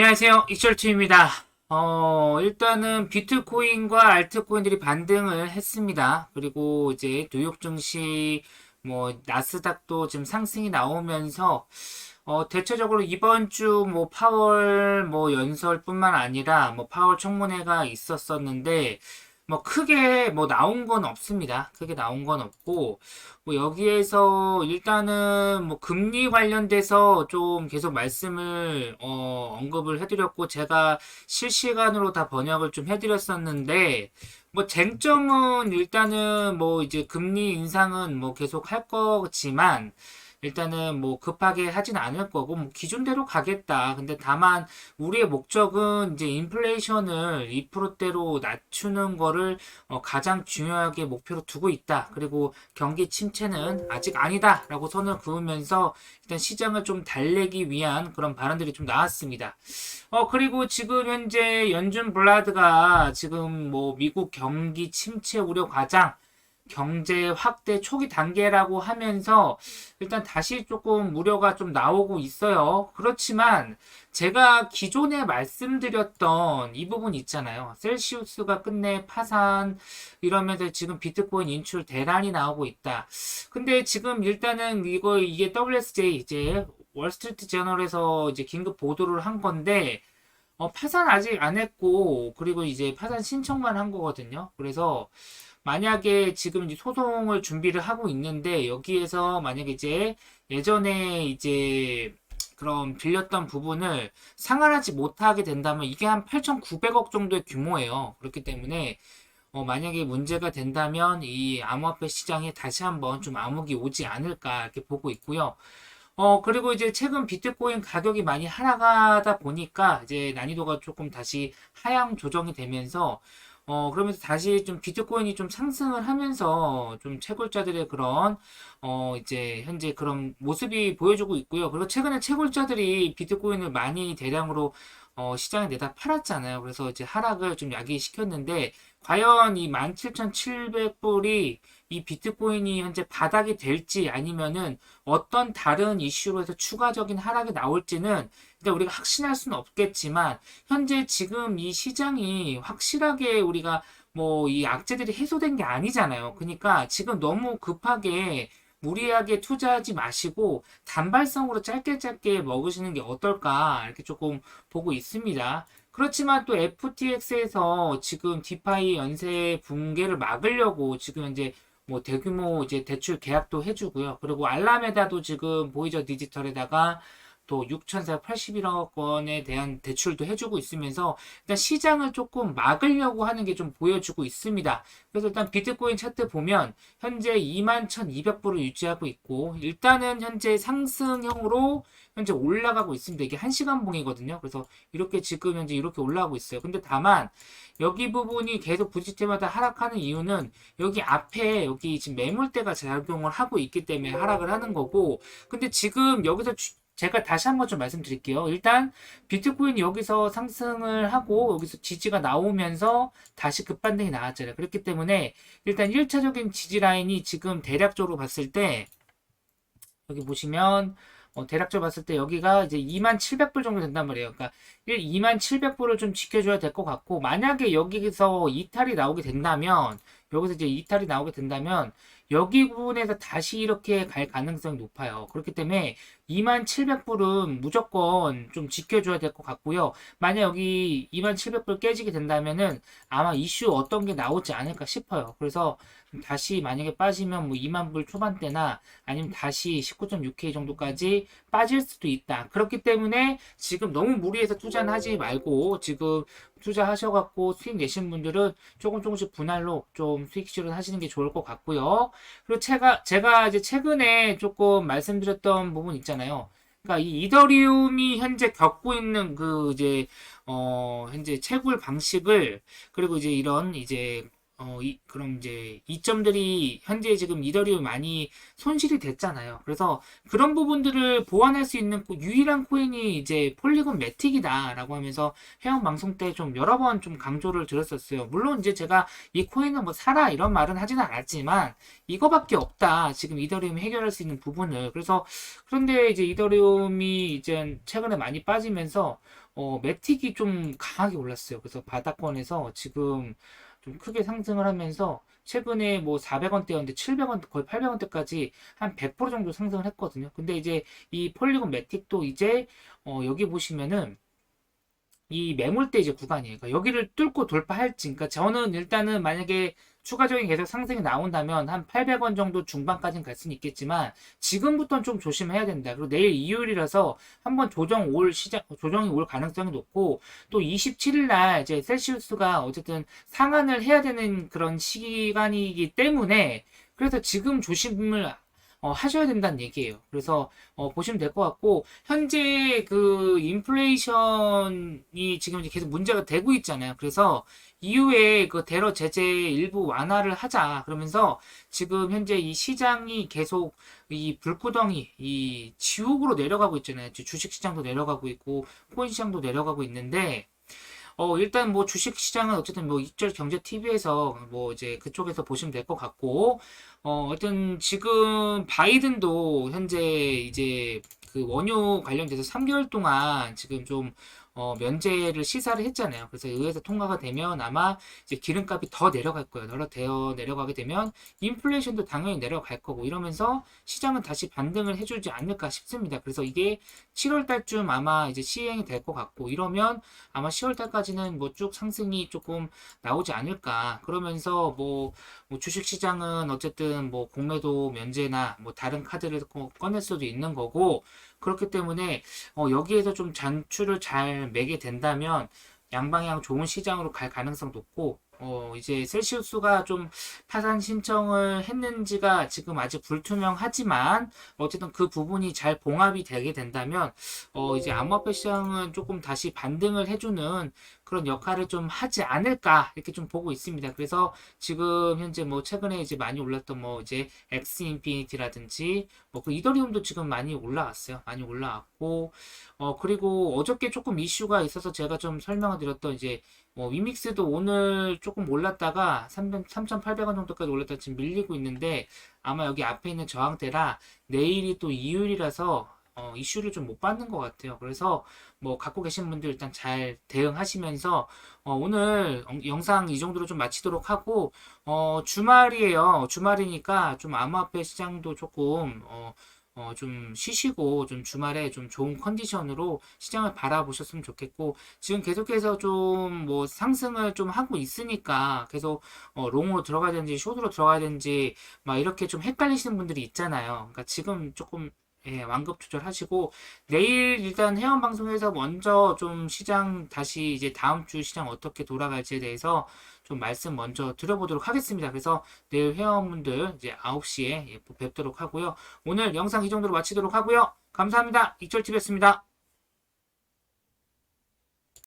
안녕하세요. 이철투입니다. 어, 일단은 비트코인과 알트코인들이 반등을 했습니다. 그리고 이제 뉴욕 증시, 뭐, 나스닥도 지금 상승이 나오면서, 어, 대체적으로 이번 주 뭐 파월 뭐 연설뿐만 아니라 뭐 파월 청문회가 있었었는데, 뭐 크게 뭐 나온 건 없습니다. 크게 나온 건 없고 뭐 여기에서 일단은 뭐 금리 관련돼서 좀 계속 말씀을 어 언급을 해드렸고 제가 실시간으로 다 번역을 좀 해드렸었는데 뭐 쟁점은 일단은 뭐 이제 금리 인상은 뭐 계속 할 거지만 일단은 뭐 급하게 하진 않을 거고 뭐 기준대로 가겠다. 근데 다만 우리의 목적은 이제 인플레이션을 2%대로 낮추는 거를 어 가장 중요하게 목표로 두고 있다. 그리고 경기 침체는 아직 아니다라고 선을 그으면서 일단 시장을 좀 달래기 위한 그런 발언들이 좀 나왔습니다. 어 그리고 지금 현재 연준 블라드가 지금 뭐 미국 경기 침체 우려 과장 경제 확대 초기 단계라고 하면서 일단 다시 조금 우려가 좀 나오고 있어요. 그렇지만 제가 기존에 말씀드렸던 이 부분 있잖아요. 셀시우스가 끝내 파산 이러면서 지금 비트코인 인출 대란이 나오고 있다. 근데 지금 일단은 이거 이게 WSJ 이제 월스트리트 저널에서 이제 긴급 보도를 한 건데 어, 파산 아직 안 했고 그리고 이제 파산 신청만 한 거거든요. 그래서 만약에 지금 이제 소송을 준비를 하고 있는데 여기에서 만약에 이제 예전에 이제 그런 빌렸던 부분을 상환하지 못하게 된다면 이게 한 8,900억 정도의 규모예요. 그렇기 때문에 어, 만약에 문제가 된다면 이 암호화폐 시장에 다시 한번 좀 암흑이 오지 않을까 이렇게 보고 있고요. 어, 그리고 이제 최근 비트코인 가격이 많이 하락하다 보니까 이제 난이도가 조금 다시 하향 조정이 되면서 어, 그러면서 다시 좀 비트코인이 좀 상승을 하면서 좀 채굴자들의 그런, 어, 이제 현재 그런 모습이 보여주고 있고요. 그리고 최근에 채굴자들이 비트코인을 많이 대량으로 어, 시장에 내다 팔았잖아요. 그래서 이제 하락을 좀 야기시켰는데, 과연 이 17,700불이 이 비트코인이 현재 바닥이 될지 아니면은 어떤 다른 이슈로 해서 추가적인 하락이 나올지는 일단 우리가 확신할 수는 없겠지만 현재 지금 이 시장이 확실하게 우리가 뭐 이 악재들이 해소된 게 아니잖아요. 그러니까 지금 너무 급하게 무리하게 투자하지 마시고 단발성으로 짧게 짧게 먹으시는 게 어떨까 이렇게 조금 보고 있습니다. 그렇지만 또 FTX에서 지금 디파이 연쇄 붕괴를 막으려고 지금 현재 뭐 대규모 이제 대출 계약도 해주고요. 그리고 알라메다도 지금 보이저 디지털에다가 또 6,481억 원에 대한 대출도 해주고 있으면서 일단 시장을 조금 막으려고 하는 게 좀 보여주고 있습니다. 그래서 일단 비트코인 차트 보면 현재 21,200불을 유지하고 있고 일단은 현재 상승형으로 현재 올라가고 있습니다. 이게 1시간 봉이거든요. 그래서 이렇게 지금 현재 이렇게 올라가고 있어요. 근데 다만 여기 부분이 계속 부딪 때마다 하락하는 이유는 여기 앞에 여기 지금 매물대가 작용을 하고 있기 때문에 하락을 하는 거고 근데 지금 여기서 주, 제가 다시 한번 좀 말씀드릴게요. 일단 비트코인이 여기서 상승을 하고 여기서 지지가 나오면서 다시 급반등이 나왔잖아요. 그렇기 때문에 일단 1차적인 지지 라인이 지금 대략적으로 봤을 때 여기 보시면 어, 대략적으로 봤을 때 여기가 이제 2700불 정도 된단 말이에요. 그러니까 2700불을 좀 지켜줘야 될 것 같고 만약에 여기서 이탈이 나오게 된다면 여기서 이제 이탈이 나오게 된다면 여기 부분에서 다시 이렇게 갈 가능성이 높아요. 그렇기 때문에 2700불은 무조건 좀 지켜줘야 될 것 같고요. 만약 여기 2700불 깨지게 된다면은 아마 이슈 어떤 게 나오지 않을까 싶어요. 그래서 다시 만약에 빠지면 뭐 2만 불 초반대나 아니면 다시 19.6K 정도까지 빠질 수도 있다. 그렇기 때문에 지금 너무 무리해서 투자는 하지 말고 지금 투자하셔갖고 수익 내신 분들은 조금 조금씩 분할로 좀 수익 실현 하시는 게 좋을 것 같고요. 그리고 제가 제가 이제 최근에 조금 말씀드렸던 부분 있잖아요. 그러니까 이 이더리움이 현재 겪고 있는 그 이제 어 현재 채굴 방식을 그리고 이제 이런 이제 어, 이, 그럼 이제 이점들이 현재 지금 이더리움 많이 손실이 됐잖아요. 그래서 그런 부분들을 보완할 수 있는 코- 유일한 코인이 이제 폴리곤 매틱이다라고 하면서 회원 방송 때 좀 여러 번 좀 강조를 드렸었어요. 물론 이제 제가 이 코인은 뭐 사라 이런 말은 하지는 않았지만 이거밖에 없다. 지금 이더리움이 해결할 수 있는 부분을. 그래서 그런데 이제 이더리움이 이제 최근에 많이 빠지면서 어, 매틱이 좀 강하게 올랐어요. 그래서 바닥권에서 지금 좀 크게 상승을 하면서 최근에 뭐 400원대였는데 700원, 거의 800원대까지 한 100% 정도 상승을 했거든요. 근데 이제 이 폴리곤 매틱도 이제 어, 여기 보시면은 이 매물대 이제 구간이에요. 그러니까 여기를 뚫고 돌파할지. 그러니까 저는 일단은 만약에 추가적인 계속 상승이 나온다면 한 800원 정도 중반까지는 갈 수는 있겠지만 지금부터는 좀 조심해야 된다. 그리고 내일 일요일이라서 한번 조정 올 시작 조정이 올 가능성이 높고 또 27일 날 이제 셀시우스가 어쨌든 상한을 해야 되는 그런 시간이기 때문에 그래서 지금 조심을 어, 하셔야 된다는 얘기예요. 그래서 어, 보시면 될 것 같고 현재 그 인플레이션이 지금 이제 계속 문제가 되고 있잖아요. 그래서 이후에 그 대러 제재 일부 완화를 하자 그러면서 지금 현재 이 시장이 계속 이 불구덩이 이 지옥으로 내려가고 있잖아요. 주식 시장도 내려가고 있고 코인 시장도 내려가고 있는데 어, 일단 뭐 주식 시장은 어쨌든 뭐 익절 경제 TV에서 뭐 이제 그쪽에서 보시면 될 것 같고, 어, 어쨌든 지금 바이든도 현재 이제 그 원유 관련돼서 3개월 동안 지금 좀 어, 면제를 시사를 했잖아요. 그래서 의회에서 통과가 되면 아마 이제 기름값이 더 내려갈 거예요. 더 되어 내려가게 되면 인플레이션도 당연히 내려갈 거고 이러면서 시장은 다시 반등을 해주지 않을까 싶습니다. 그래서 이게 7월 달쯤 아마 이제 시행이 될 것 같고 이러면 아마 10월 달까지는 뭐 쭉 상승이 조금 나오지 않을까. 그러면서 뭐, 뭐 주식 시장은 어쨌든 뭐 공매도 면제나 뭐 다른 카드를 꺼- 꺼낼 수도 있는 거고 그렇기 때문에 어, 여기에서 좀 잔출을 잘 매게 된다면 양방향 좋은 시장으로 갈 가능성 높고 어, 이제 셀시우스가 좀 파산 신청을 했는지가 지금 아직 불투명하지만 어쨌든 그 부분이 잘 봉합이 되게 된다면 어, 이제 암호화폐 시장은 조금 다시 반등을 해주는 그런 역할을 좀 하지 않을까 이렇게 좀 보고 있습니다. 그래서 지금 현재 뭐 최근에 이제 많이 올랐던 뭐 이제 엑스 인피니티라든지 뭐 그 이더리움도 지금 많이 올라왔어요. 많이 올라왔고 어 그리고 어저께 조금 이슈가 있어서 제가 좀 설명을 드렸던 이제 뭐 위믹스도 오늘 조금 올랐다가 3,800원 정도까지 올랐다 지금 밀리고 있는데 아마 여기 앞에 있는 저항대라 내일이 또 이율이라서 어, 이슈를 좀 못 받는 것 같아요. 그래서 뭐 갖고 계신 분들 일단 잘 대응하시면서 어, 오늘 영- 영상 이 정도로 좀 마치도록 하고 어, 주말이에요. 주말이니까 좀 암호화폐 시장도 조금 어, 어, 좀 쉬시고 좀 주말에 좀 좋은 컨디션으로 시장을 바라보셨으면 좋겠고 지금 계속해서 좀 뭐 상승을 좀 하고 있으니까 계속 어, 롱으로 들어가야 되는지 숏으로 들어가야 되는지 막 이렇게 좀 헷갈리시는 분들이 있잖아요. 그러니까 지금 조금 예, 완급 조절하시고 내일 일단 회원 방송에서 먼저 좀 시장 다시 이제 다음 주 시장 어떻게 돌아갈지에 대해서 좀 말씀 먼저 드려보도록 하겠습니다. 그래서 내일 회원분들 이제 9시에 뵙도록 하고요. 오늘 영상 이 정도로 마치도록 하고요. 감사합니다. 이철TV였습니다.